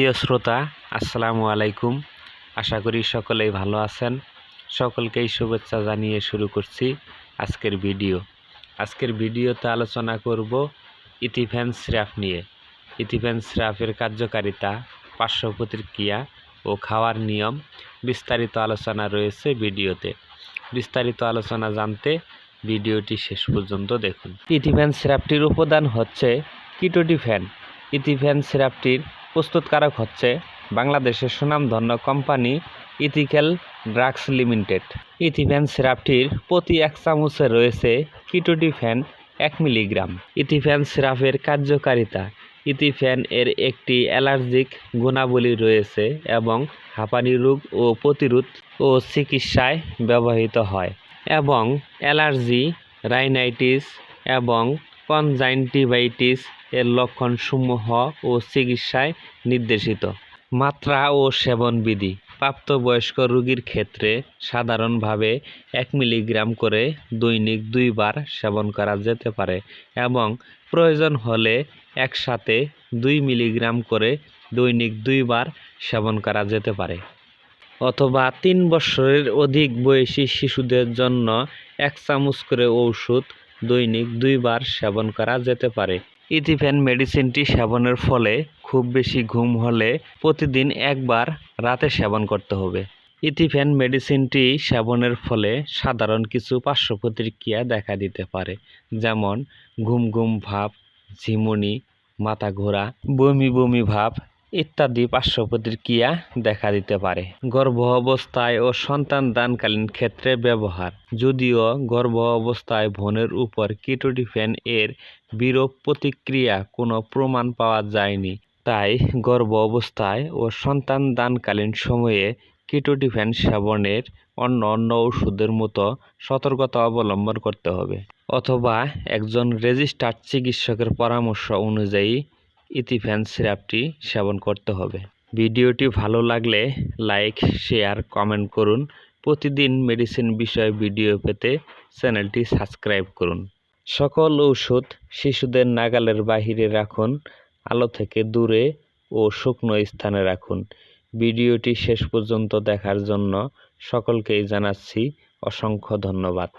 প্রিয় শ্রোতা, আসসালামু আলাইকুম। আশা করি সকলেই ভালো আছেন। সকলকেই শুভেচ্ছা জানিয়ে শুরু করছি আজকের ভিডিও। আজকের ভিডিওতে আলোচনা করব ইথিফ্যান স্র্যাফ নিয়ে। ইথিফ্যান স্র্যাফের কার্যকারিতা, পার্শ্ব প্রতিক্রিয়া ও খাওয়ার নিয়ম বিস্তারিত আলোচনা রয়েছে ভিডিওতে। বিস্তারিত আলোচনা জানতে ভিডিওটি শেষ পর্যন্ত দেখুন। ইথিফ্যান স্র্যাপটির উপাদান হচ্ছে কিটোডিফ্যান। ইথিফ্যান সিরাপটির প্রস্তুতকারক হচ্ছে বাংলাদেশের সুনামধন্য কোম্পানি ইথিক্যাল ড্রাগস লিমিটেড। ইথিফ্যান সিরাপটির প্রতি এক চামচে রয়েছে কিটোডিফ্যান এক মিলিগ্রাম। ইথিফ্যান সিরাপের কার্যকারিতা। ইথিফ্যান এর একটি অ্যালার্জিক গুণাবলী রয়েছে এবং হাঁপানি রোগ ও প্রতিরোধ ও চিকিৎসায় ব্যবহৃত হয় এবং অ্যালার্জি, রাইনাইটিস এবং কনজাইনটিভাইটিস এর লক্ষণসমূহ ও চিকিৎসায় নির্দেশিত। মাত্রা ও সেবনবিধি। প্রাপ্তবয়স্ক রোগীর ক্ষেত্রে সাধারণভাবে এক মিলিগ্রাম করে দৈনিক দুইবার সেবন করা যেতে পারে এবং প্রয়োজন হলে একসাথে দুই মিলিগ্রাম করে দৈনিক দুইবার সেবন করা যেতে পারে। অথবা তিন বছরের অধিক বয়সী শিশুদের জন্য এক চামচ করে ঔষধ দৈনিক দুইবার সেবন করা যেতে পারে। ইথিফেন মেডিসিনটি সেবনের ফলে খুব বেশি ঘুম হলে প্রতিদিন একবার রাতে সেবন করতে হবে। ইথিফেন মেডিসিনটি সেবনের ফলে সাধারণ কিছু পার্শ্ব প্রতিক্রিয়া দেখা দিতে পারে, যেমন ঘুম ঘুম ভাব, ঝিমুনি, মাথা ঘোরা, বমি বমি ভাব ইত্যাদি পার্শ্ব প্রতিক্রিয়া দেখা দিতে পারে। গর্ভ অবস্থায় ও সন্তান দানকালীন ক্ষেত্রে ব্যবহার। যদিও গর্ভ অবস্থায় ভনের উপর কিটোডিফেন এর বিরূপ প্রতিক্রিয়া কোনো প্রমাণ পাওয়া যায়নি, তাই গর্ভ অবস্থায় ও সন্তান দানকালীন সময়ে কিটোডিফেন সেবনের অন্য অন্য ওষুধের মতো সতর্কতা অবলম্বন করতে হবে। অথবা একজন রেজিস্টার্ড চিকিৎসকের পরামর্শ অনুযায়ী ইথিফ্যান সিরাপটি সেবন করতে হবে। ভিডিওটি ভালো লাগলে লাইক, শেয়ার, কমেন্ট করুন। প্রতিদিন মেডিসিন বিষয়ে ভিডিও পেতে চ্যানেলটি সাবস্ক্রাইব করুন। সকল ঔষধ শিশুদের নাগালের বাহিরে রাখুন, আলো থেকে দূরে ও শুকনো স্থানে রাখুন। ভিডিওটি শেষ পর্যন্ত দেখার জন্য সকলকেই জানাচ্ছি অসংখ্য ধন্যবাদ।